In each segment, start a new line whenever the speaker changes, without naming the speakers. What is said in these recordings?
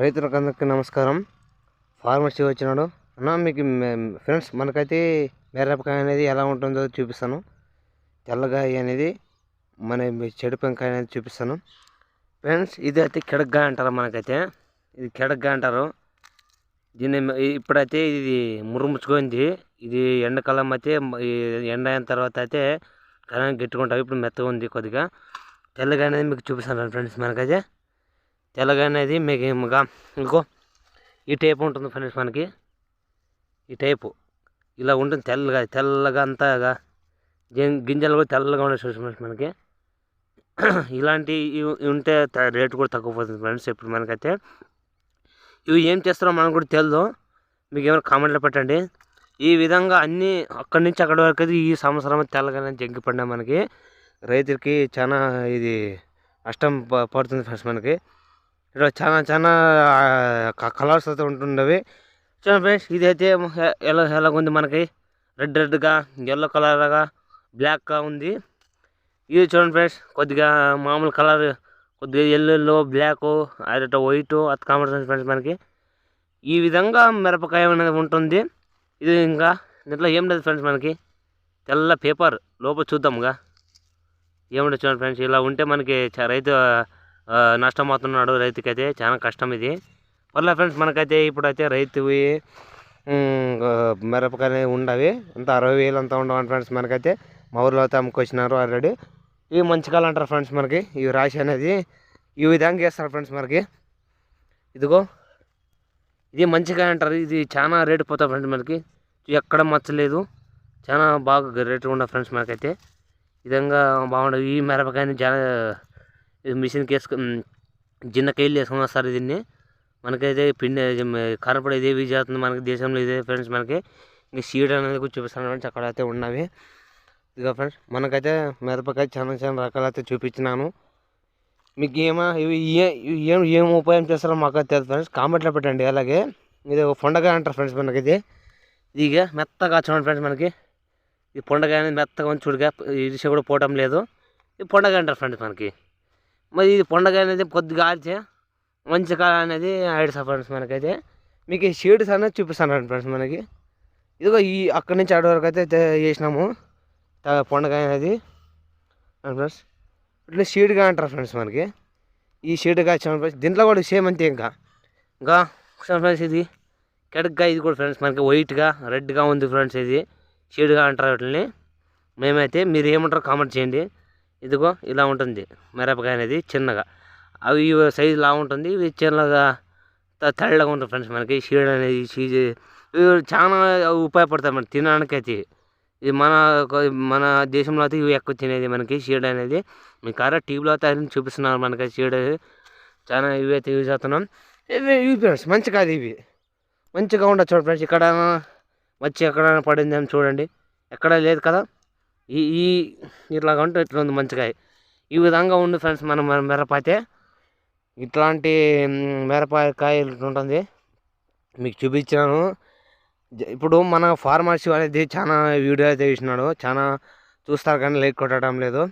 రైతులకు అందరికీ నమస్కారం ఫార్మర్సీ వచ్చినాడు. అన్న మీకు ఫ్రెండ్స్ మనకైతే మిరపకాయ అనేది ఎలా ఉంటుందో చూపిస్తాను. తెల్లగాయ అనేది మన చెడు పెంకాయ అనేది చూపిస్తాను. ఫ్రెండ్స్ ఇది అయితే కిడగ్గాయ అంటారు మనకైతే. ఇది కిడగ్గా అంటారు. దీన్ని ఇప్పుడైతే ఇది మురుముచ్చుకుంది. ఇది ఎండాకాలం అయితే ఎండ అయిన తర్వాత అయితే కరెంట్ గట్టిగా ఇప్పుడు మెత్తగా ఉంది కొద్దిగా. తెల్లగా అనేది మీకు చూపిస్తాను ఫ్రెండ్స్ మనకైతే. తెల్లగా అనేది మీకు ఇంకో ఈ టైప్ ఉంటుంది ఫ్రెండ్స్ మనకి. ఈ టైపు. ఇలా ఉంటుంది తెల్లగా తెల్లగా అంతాగా. గింజలు కూడా తెల్లగా ఉండే ఫ్రెండ్స్ మనకి. ఇలాంటి ఇవి ఉంటే త- రేటు కూడా తక్కువ పోతుంది ఫ్రెండ్స్ ఇప్పుడు మనకైతే. ఇవి ఏం చేస్తారో మనకు కూడా తెలియదు మీకు ఏమైనా కామెంట్లో పెట్టండి. ఈ విధంగా అన్నీ అక్కడి నుంచి అక్కడి వరకు అయితే ఈ సంవత్సరం తెల్లగానే జంకి పడినా మనకి. రైతులకి చాలా ఇది నష్టం ప- పడుతుంది ఫ్రెండ్స్ మనకి. ఇక్కడ చాలా చాలా కలర్స్ అయితే ఉంటుండవి. చూడండి ఫ్రెండ్స్ ఇదైతే ఎ- ఎలా ఎలాగుంది మనకి? రెడ్ రెడ్గా ఎల్లో కలర్గా బ్లాక్గా ఉంది. ఇది చూడండి ఫ్రెండ్స్ కొద్దిగా మామూలు కలర్ కొద్దిగా ఎల్లో బ్లాక్ అదట వైట్ అది కాంబినేషన్ ఫ్రెండ్స్ మనకి. ఈ విధంగా మిరపకాయ అనేది ఉంటుంది. ఇది ఇంకా దీంట్లో ఏం లేదు ఫ్రెండ్స్ మనకి. తెల్ల పేపర్ లోపల చూద్దాంగా. ఏముండదు చూడండి ఫ్రెండ్స్ ఇలా ఉంటే మనకి చ- రైతు నష్టమవుతున్నాడు రైతుకైతే చాలా కష్టం ఇది. మళ్ళీ ఫ్రెండ్స్ మనకైతే ఇప్పుడైతే రైతువి ఉమ్, మిరపకాయలు ఉండవి. అంత అరవై వేలు అంతా ఉండవు ఫ్రెండ్స్ మనకైతే. మా ఊర్లో అయితే అమ్ముకొచ్చినారు ఆల్రెడీ ఇవి మంచికాలు అంటారు ఫ్రెండ్స్ మనకి. ఇవి రాశి అనేది ఈ విధంగా చేస్తారు ఫ్రెండ్స్ మనకి. ఇదిగో ఇది మంచిగా అంటారు. ఇది చాలా రేటు పోతుంది ఫ్రెండ్స్ మనకి. ఎక్కడ మచ్చలేదు. చాలా బాగా రేటు ఉండవు ఫ్రెండ్స్ మనకైతే. విధంగా బాగుండవు. ఈ మిరపకాయని చాలా మిషన్కి వేసుకు జిన్నకాయలు వేసుకొని వస్తారు దీన్ని. మనకైతే పిండి కనపడే ఇదే యూజ్ అవుతుంది మనకి దేశంలో ఇదే ఫ్రెండ్స్ మనకి. ఇంకా సీడ్ అనేది కూడా చూపిస్తాను ఫ్రెండ్స్ అక్కడ అయితే ఉన్నవి. ఇదిగో ఫ్రెండ్స్ మనకైతే మిరపకాయ చాలా చాలా రకాలు అయితే చూపించినాను. మీకు ఏమో ఇవి ఏం ఏం ఉపాయం చేస్తారో మాకు అయితే తెలియదు ఫ్రెండ్స్. కామెంట్లో పెట్టండి అలాగే. ఇది ఒక పండగ అంటారు ఫ్రెండ్స్ మనకి ఇది. ఇక మెత్తగా చూడండి ఫ్రెండ్స్ మనకి. ఈ పండగ అనేది మెత్తగా ఉంది చూడగా ఇరిసి కూడా పోవటం లేదు. ఈ పండగ అంటారు ఫ్రెండ్స్ మనకి. మరి ఇది పండగ అనేది కొద్దిగా ఆల్చే మంచి కాలం అనేది ఆడిసా ఫ్రెండ్స్ మనకైతే. మీకు ఈ షీడ్స్ అనేది చూపిస్తాను ఫ్రెండ్స్ మనకి. ఇదిగో ఈ అక్కడి నుంచి అక్కడి వరకు అయితే చేసినాము. పండగ అనేది. ఫ్రెండ్స్. ఇట్లా షీడ్గా అంటారు ఫ్రెండ్స్ మనకి. ఈ షీడ్గా చూడండి ఫ్రెండ్స్. దీంట్లో కూడా సేమ్ అంతే ఇంకా. ఇంకా చూడండి ఫ్రెండ్స్ ఇది? కెడగ్గా ఇది కూడా ఫ్రెండ్స్ మనకి వైట్గా రెడ్గా ఉంది ఫ్రెండ్స్ ఇది. షీడ్గా అంటారు వీటిని మేమైతే మీరు ఏమంటారో కామెంట్ చేయండి. ఇదిగో ఇలా ఉంటుంది మిరపకాయ అనేది చిన్నగా. అవి సైజు లా ఉంటుంది ఇవి చిన్నగా తెల్లగా ఉంటుంది ఫ్రెండ్స్ మనకి. షీడ్ అనేది చీజ్ ఇవి చాలా ఉపయోగపడతాయి మనకి తినడానికి అయితే ఇది మన మన దేశంలో అయితే ఇవి ఎక్కువ తినేది మనకి షీడ్ అనేది. మీకు కారా టీవీలో అయితే చూపిస్తున్నారు మనకి షీడ్. చాలా ఇవి అయితే యూజ్ అవుతున్నాం. ఇవి ఇవి ఫ్రెండ్స్ మంచి కాదు ఇవి. మంచిగా ఉండదు చూడండి ఫ్రెండ్స్. ఇక్కడ వచ్చి ఎక్కడైనా పడింది అని చూడండి. ఎక్కడ లేదు కదా. ఈ ఈ ఇట్లాగ ఉంటే ఇట్లా ఉంది మంచిగా. ఈ విధంగా ఉంది ఫ్రెండ్స్ మనం మన ఇట్లాంటి మ్, మిరపకాయ ఉంటుంది. మీకు చూపించాను జ- ఇప్పుడు మన ఫార్మర్సీ అనేది చాలా వీడియో అయితే తీసినాడు. చాలా చూస్తారు కానీ లైక్ కొట్టడం లేదు.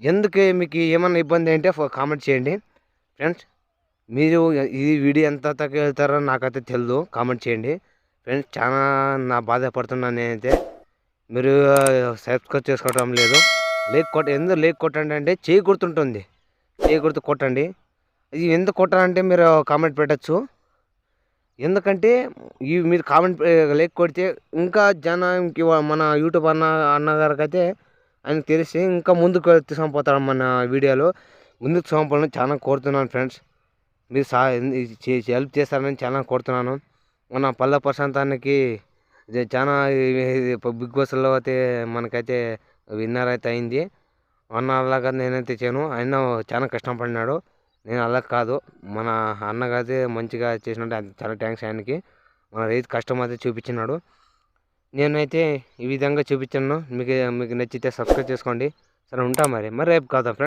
ఎందుకు మీకు ఏమన్నా ఇబ్బంది అంటే కామెంట్ చేయండి. ఫ్రెండ్స్ మీరు ఈ వీడియో ఎంత తక్కువ వెళ్తారో నాకైతే తెలియదు కామెంట్ చేయండి. ఫ్రెండ్స్ చాలా నా బాధపడుతున్నాను నేనైతే. మీరు సబ్స్క్రైబ్ చేసుకోవడం లేదు. లేక్ కొట్ట ఎందుకు లేక్ కొట్టండి అంటే చేయి గుర్తుంటుంది. చేయి గుర్తు కొట్టండి. ఇది ఎందుకు కొట్టాలంటే మీరు కామెంట్ పెట్టచ్చు. ఎందుకంటే ఈ మీరు కామెంట్ లేక్ కొడితే ఇంకా జనానికి మన యూట్యూబ్ అన్న అన్నగారికి అయితే ఆయనకు తెలిసి ఇంకా ముందుకు తీసుకుపోతాడు మన వీడియోలో. ముందుకు తీసుకుపోవాలని చాలా కోరుతున్నాను ఫ్రెండ్స్ మీరు సా హెల్ప్ చేస్తారని చాలా కోరుతున్నాను. మన పల్లె ప్రశాంతానికి ఇది చాలా బిగ్ బాస్లో అయితే మనకైతే విన్నర్ అయితే అయింది. అన్న అలాగా నేనైతే చేయను. ఆయన చాలా కష్టపడినాడు. నేను అలా కాదు. మన అన్నగైతే మంచిగా చేసినట్టు చాలా థ్యాంక్స్ ఆయనకి. మన రైతు కష్టం అయితే చూపించినాడు. నేనైతే ఈ విధంగా చూపించాను. మీకు మీకు నచ్చితే సబ్స్క్రైబ్ చేసుకోండి. సరే ఉంటా మరి. మరి రేపు కాదా ఫ్రెండ్